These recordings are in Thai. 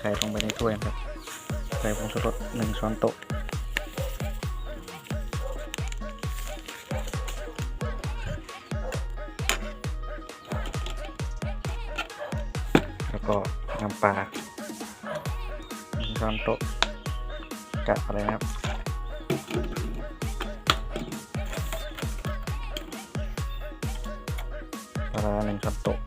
ข่ลงไปในถ้วยครับใส่ผงชูรสหนึ่งช้อนโต๊ะแล้วก็น้ำปลาหนึ่งช้อนโต๊ะกะอะไรนะครับปลาร้าหนึ่งช้อนโต๊ะ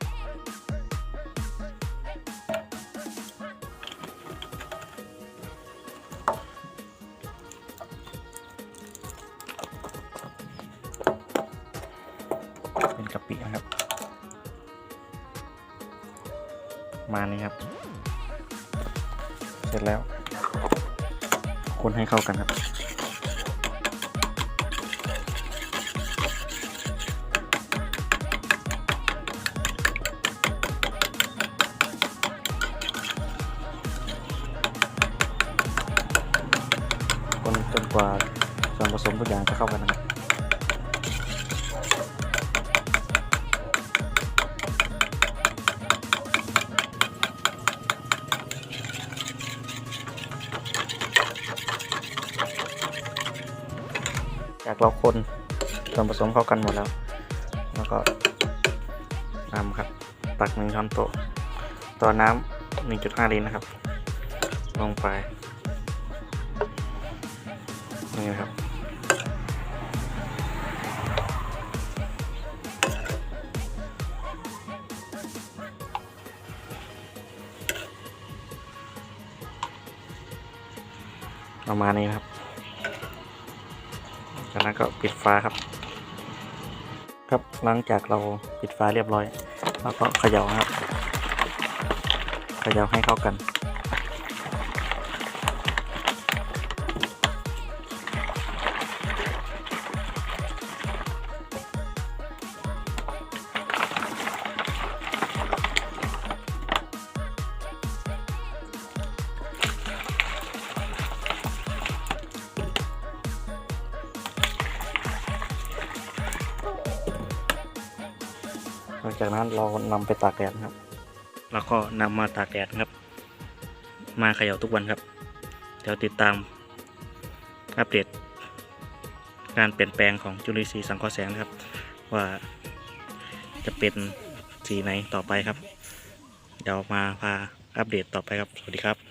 เป็นกะปินะครับ มานี่ครับ เสร็จแล้ว คนให้เข้ากันครับ คนจนกว่าส่วนผสมทุกอย่างจะเข้ากันนะครับ จากเราคนส่วนผสมเข้ากันหมดแล้ว แล้วก็น้ำครับ ตักหนึ่งช้อนโต๊ะต่อน้ำ1.5ลิตรนะครับ ลงไปนี่นะครับประมาณนี้ครับ จากนั้นก็ปิดฝาครับ ครับหลังจากเราปิดฝาเรียบร้อยเราก็เขย่าครับ เขย่าให้เข้ากัน หลังจากนั้นเรานำไปตากแดดครับ แล้วก็นำมาตากแดดครับ มาเขย่าทุกวันครับ เดี๋ยวติดตามอัปเดตการเปลี่ยนแปลงของจุลินทรีย์สังเคราะห์แสงนะครับ ว่าจะเป็นสีไหนต่อไปครับ เดี๋ยวมาพาอัปเดตต่อไปครับ สวัสดีครับ